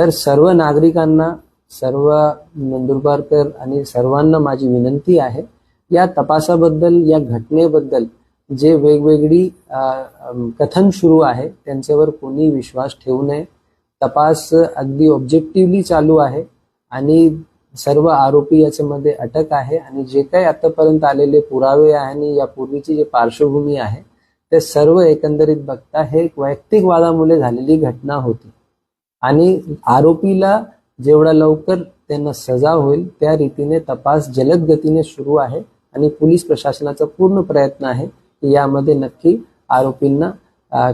तर सर्व नागरिकांना सर्व नंदुरबारकर आणि सर्वांना माझी विनंती आहे या तपासाबद्दल या घटनेबद्दल जे वेगवेगळी कथन सुरू आहे त्यांच्यावर कोणी विश्वास ठेवू नये. तपास अगदी ऑब्जेक्टिव्हली चालू आहे आणि सर्व आरोपी याच्यामध्ये अटक आहे आणि जे काही आतापर्यंत आलेले पुरावे आहे आणि यापूर्वीची जे पार्श्वभूमी आहे ते सर्व एकंदरीत बघता हे एक वैयक्तिक वादामुळे झालेली घटना होती. आणि आरोपीला जेवढा लवकर त्यांना सजा होईल त्या रीतीने तपास जलद गतीने सुरू आहे आणि पोलीस प्रशासनाचा पूर्ण प्रयत्न आहे की यामध्ये नक्की आरोपींना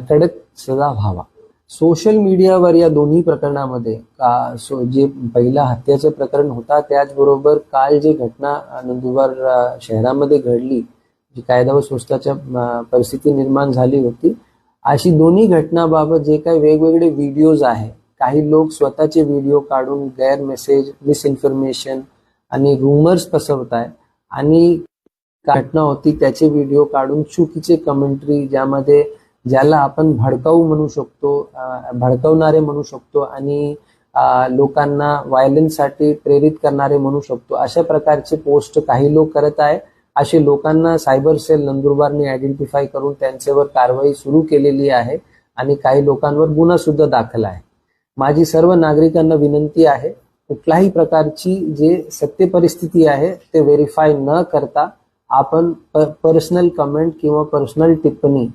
कडक सजा व्हावा. सोशल मीडियावर या दोन्ही प्रकरणामध्ये का सो जे पहिला हत्येचं प्रकरण होता त्याचबरोबर काल जी घटना नंदुरबार शहरामध्ये घडली जी कायदा व संस्थाच्या परिस्थिती निर्माण झाली होती अशी दोन्ही घटनाबाबत जे काही वेगवेगळे व्हिडिओज आहे काही लोक स्वतःचे व्हिडिओ काढून गैर मेसेज मिसइन्फॉर्मेशन आणि रुमर्स पसरवत आहे आणि घटना होती त्याचे व्हिडिओ काढून चुकीचे कमेंट्री ज्यामध्ये ज्याला आपण भडकावू म्हणू शकतो भडकवणारे म्हणू शकतो आणि लोकांना व्हायलन्ससाठी प्रेरित करणारे म्हणू शकतो. अशा प्रकारचे पोस्ट काही लोक करत आहे असे लोकांना सायबर सेल नंदुरबारने आयडेंटिफाय करून त्यांच्यावर कारवाई सुरू केलेली आहे आणि काही लोकांवर गुन्हा सुद्धा दाखल आहे. माझी सर्व नागरिकांना विनंती आहे कुठल्याही प्रकारची जे सत्य परिस्थिती आहे ते व्हेरीफाय न करता आपण पर्सनल कमेंट किंवा पर्सनल टिप्पणी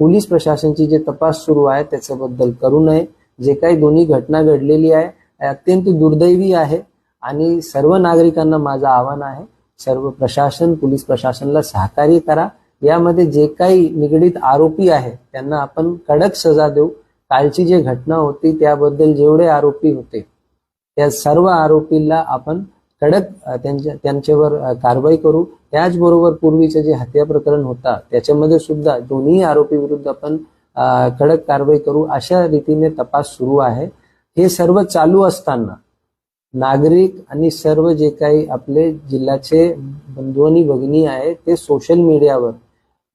पोलीस प्रशासनची जे तपास सुरू आहे त्याच्याबद्दल करू नये. जे काही दोन्ही घटना घडलेली आहे अत्यंत दुर्दैवी आहे आणि सर्व नागरिकांना माझं आव्हान आहे सर्व प्रशासन पोलीस प्रशासनाला सहकार्य करा. यामध्ये जे काही निगडीत आरोपी आहे त्यांना आपण कडक सजा देऊ. कालची जी घटना होती त्याबद्दल जेवढे आरोपी होते त्या सर्व आरोपीला आपण कडक त्यांच्या त्यांच्यावर कारवाई करू. त्याचबरोबर पूर्वीचं जे हत्या प्रकरण होता त्याच्यामध्ये सुद्धा दोन्ही आरोपी विरुद्ध आपण कडक कारवाई करू. अशा रीतीने तपास सुरू आहे. हे सर्व चालू असताना नागरिक आणि सर्व जे काही आपले जिल्ह्याचे बंधू आणि भगिनी आहेत ते सोशल मीडियावर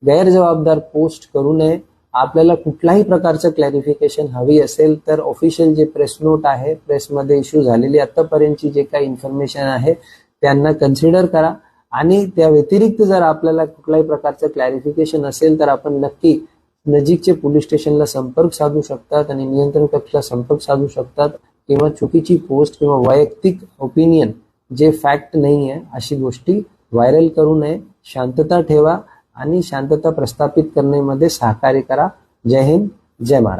गैरजबाबदार पोस्ट करू नये. आपल्याला कुठल्याही प्रकारचं क्लॅरिफिकेशन हवी असेल तर ऑफिशियल जे प्रेस नोट आहे प्रेसमध्ये इश्यू झालेली आतापर्यंतची जे काही इन्फॉर्मेशन आहे त्यांना कन्सिडर करा. आणि त्या व्यतिरिक्त जर आपल्याला कुठल्याही प्रकारचं क्लॅरिफिकेशन असेल तर आपण नक्की नजीकचे पोलीस स्टेशनला संपर्क साधू शकतात आणि नियंत्रण कक्षला संपर्क साधू शकतात किंवा चुकीची पोस्ट किंवा वैयक्तिक ओपिनियन जे फॅक्ट नाही आहे अशी गोष्टी व्हायरल करू नये. शांतता ठेवा. आणि शांतता प्रस्थापित करण्यामध्ये सहकार्य करा. जय हिंद जय महाराष्ट्र.